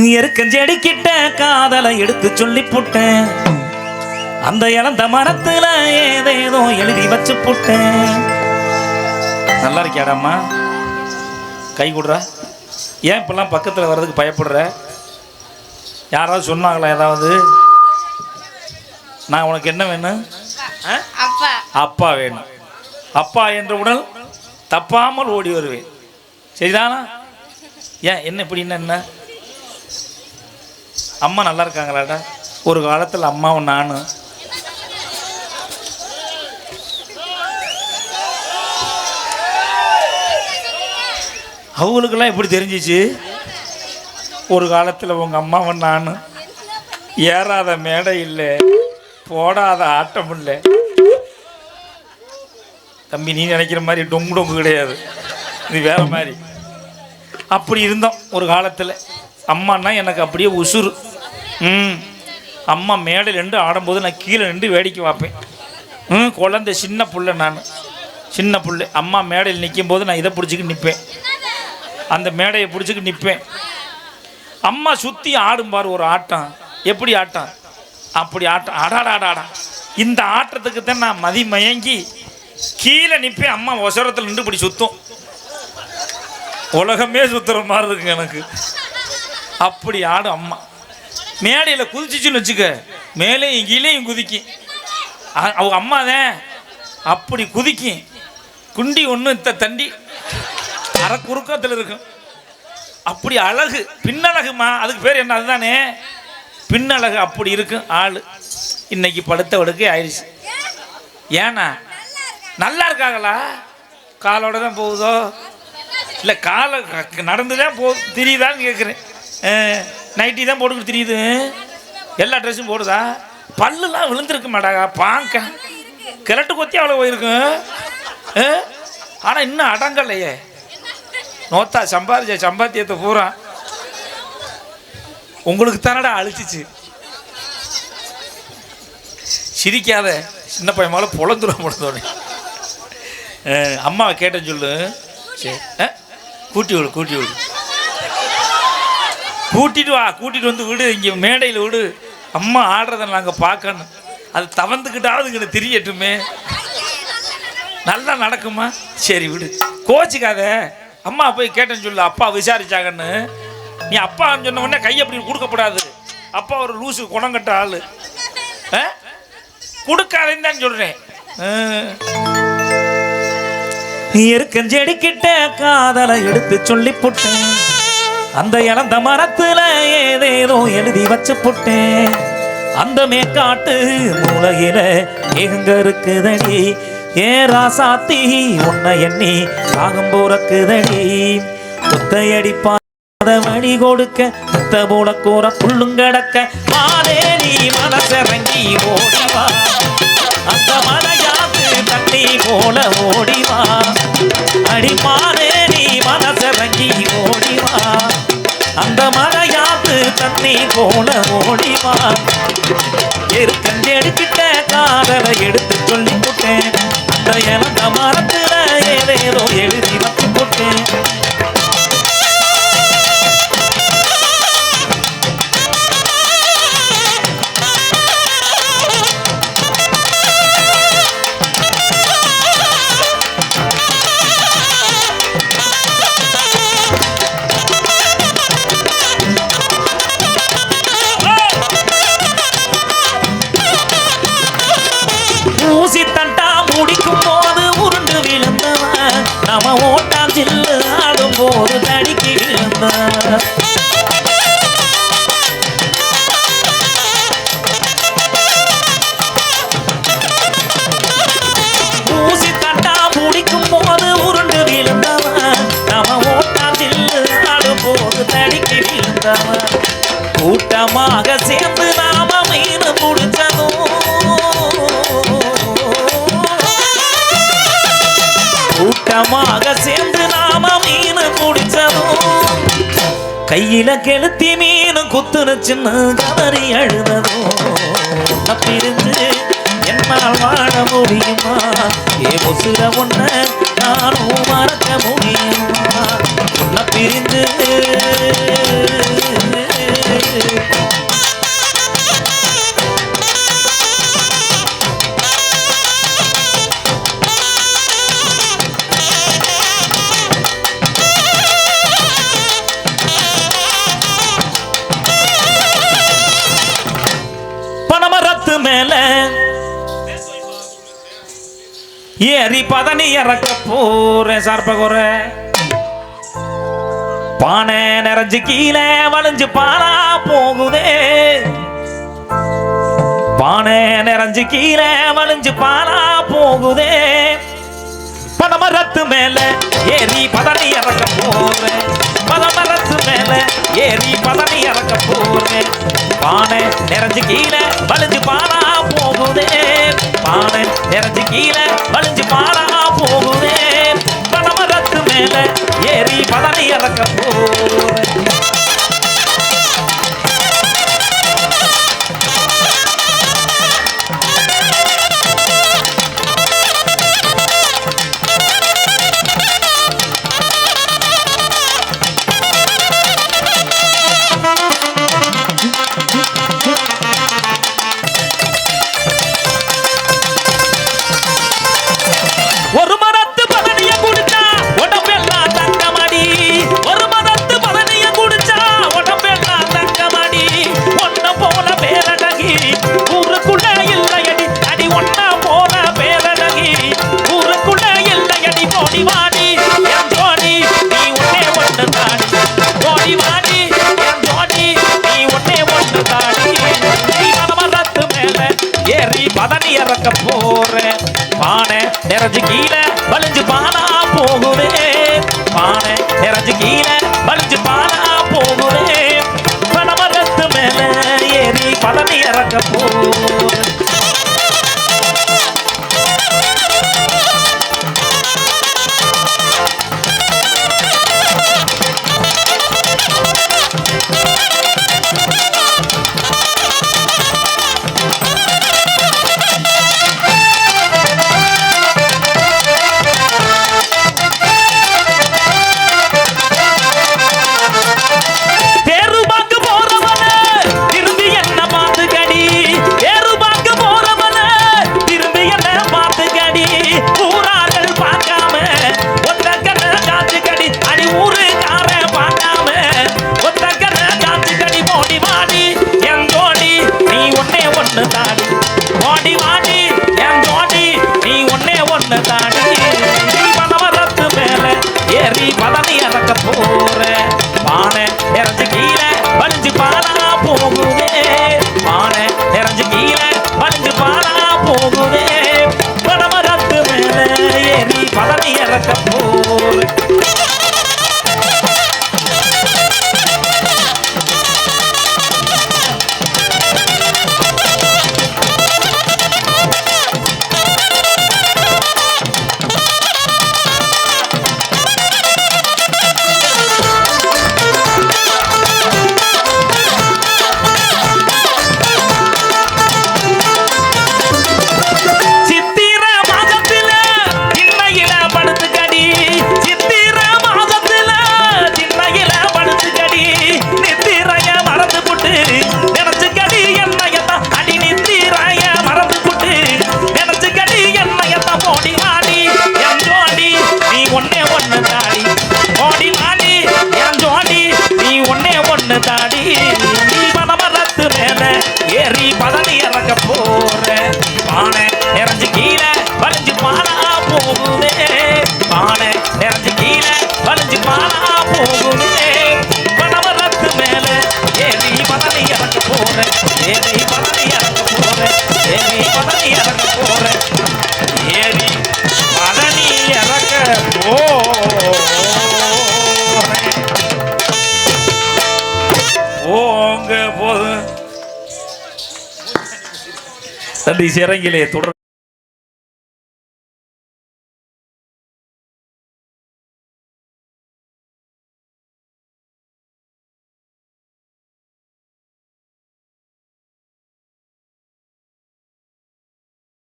எருக்கஞ்செடி கிட்ட காதலை எடுத்து சொல்லி புட்டேன். அந்த இழந்த மரத்துல ஏதேதோ எழுதி வச்சு புட்டேன். நல்லா இருக்கியாடாம்மா? கை கொடுறா. ஏன் இப்பெல்லாம் பக்கத்தில் வர்றதுக்கு பயப்படுற? யாராவது சொன்னாங்களா ஏதாவது? நான் உனக்கு என்ன வேணும்? அப்பா. வேணும். அப்பா என்ற உடல் தப்பாமல் ஓடி வருவேன். சரிதானா? ஏன் என்ன இப்படின்னா என்ன? அம்மா நல்லா இருக்காங்களாடா? ஒரு காலத்தில் அம்மாவும் நானும். அவங்களுக்கெல்லாம் எப்படி தெரிஞ்சிச்சு? ஒரு காலத்தில் உங்கள் அம்மாவும் நானும் ஏறாத மேடை இல்லை போடாத ஆட்டம் இல்லை. தம்பி நீ நினைக்கிற மாதிரி டொங்கு டொங்கு கிடையாது. இது வேற மாதிரி. அப்படி இருந்தோம் ஒரு காலத்தில். அம்மான்னா எனக்கு அப்படியே உசுறு. ம். அம்மா மேடையில் நின்று ஆடும்போது நான் கீழே நின்று வேடிக்கை பார்ப்பேன். ம் குழந்தை சின்ன புள்ள நான். சின்ன புள்ள. அம்மா மேடையில் நிற்கும் போது நான் இதை பிடிச்சிக்கிட்டு நிற்பேன். அந்த மேடையை பிடிச்சிக்கிட்டு நிற்பேன். அம்மா சுற்றி ஆடும் பாரு ஒரு ஆட்டம். எப்படி ஆட்டம்? அப்படி ஆட்டம். அடாடாடாடா இந்த ஆட்டத்துக்கு தான் நான் மதி மயங்கி கீழே நிற்பேன். அம்மா ஒசரத்தில் நின்று இப்படி சுத்தும். உலகமே சுத்துற மாதிரி இருக்குங்க எனக்கு. அப்படி ஆடும் அம்மா. மேடையில் குதிச்சிச்சுன்னு வச்சுக்க மேலேயும் கீழேயும் குதிக்கும் அவங்க அம்மா தான் அப்படி குதிக்கும் குண்டி ஒன்று இந்த தண்டி. அரை குறுக்கத்தில் இருக்கும். அப்படி அழகு பின்னழகுமா? அதுக்கு பேர் என்ன? அதுதானே. பின்னழகு அப்படி இருக்கும் ஆள். இன்னைக்கு படுத்த வடுக்கே ஆயிடுச்சு. ஏன்னா நல்லா இருக்காங்களா? காலோட தான் போகுதோ? இல்லை காலை நடந்து தான் போ தெரியுதான்னு கேட்குறேன் நைட்டி தான் போட்டுக்கிட்டு தெரியுது. எல்லா ட்ரெஸ்ஸும் போடுதா? பல்லுலாம் விழுந்திருக்க மாட்டாங்க பாங்க. கிழட்டு கொத்தி அவ்வளோ போயிருக்கும் ஆனால் இன்னும் அடங்கலையே. நோத்தா சம்பாதிச்ச சம்பாத்தியத்தை பூரா உங்களுக்கு தானடா அழிச்சிச்சு. சிரிக்காத. சின்ன பையன் மேலே பொழந்துடும் பொழுதோடனே அம்மாவை கேட்டேன்னு சொல்லு. சரி. கூட்டி விடு கூட்டி விடு. கூட்டிட்டு வா கூட்டிட்டு வந்து விடு இங்கே மேடையில் விடு. அம்மா ஆடுறதை நாங்கள் பார்க்கணும். அது தவந்துக்கிட்டாவது இங்கே தெரியட்டுமே. நல்லா நடக்குமா? சரி விடு. கோச்சிக்காத. அம்மா போய் கேட்டேன்னு சொல்லு அப்பா விசாரிச்சாங்கன்னு. நீ அப்பா சொன்ன உடனே கை அப்படி கொடுக்கக்கூடாது அப்பா ஒரு லூசு குணங்கட்ட ஆள். ஆ? கொடுக்காதேன்னு தான் சொல்றேன். எருக்கஞ்செடி கிட்ட காதலை எடுத்து சொல்லி போட்டேன். அந்த இழந்த மரத்துல ஏதேதோ எழுதி வச்சு புட்டேன். அந்த மேற்காட்டு மூலையில எங்க இருக்குதடி? ஏ ராசாத்தி உன்னை எண்ணி ராகம் போறக்குதடி. முத்தையடி பாத வழி கொடுக்க முத்த போல கூற புள்ளுங்கடக்க மாலே நீ மனசிறங்கி ஓடிவா அந்த மலையாத்து தண்ணி போ போல ஓடிவா எருக்கஞ்சு எடுக்கிட்ட காதலை எடுத்து சொல்லி போட்டேன். அந்த இழந்த மரத்துல ஏதேதோ எழுதி வச்சு கூட்டமாக சேர்ந்து நாம மீன் குடிச்சதும் கையில கெளுத்தி மீன் குத்துன சின்ன கவரி அழுததும். உன்னை பிரிஞ்சு என்னால் வாழ முடியுமா? ஏ முசுர ஒன்ன நானும் மறக்க ஏறி பதனி இறக்க போறேன் சார்பகுற பானை நிறைஞ்சு கீழே வளைஞ்சு பாலா போகுதே. பானை நிறைஞ்சு கீழே வளைஞ்சு பானா போகுதே. பதமரத்து மேல ஏறி பதனி இறக்க போறேன் பதமரத்து மேல ஏறி பதனி இறக்க போறேன் பானை நிறைஞ்சு கீழே வளைஞ்சு பாலா போகுதே. இறஞ்சி கீழே வலிஞ்சு மாலை பதனி இறக்க போறேன். பானை நிறைஞ்சு கீழே வலிஞ்சு பானை. நன்றி சிறங்கிலே தொடர்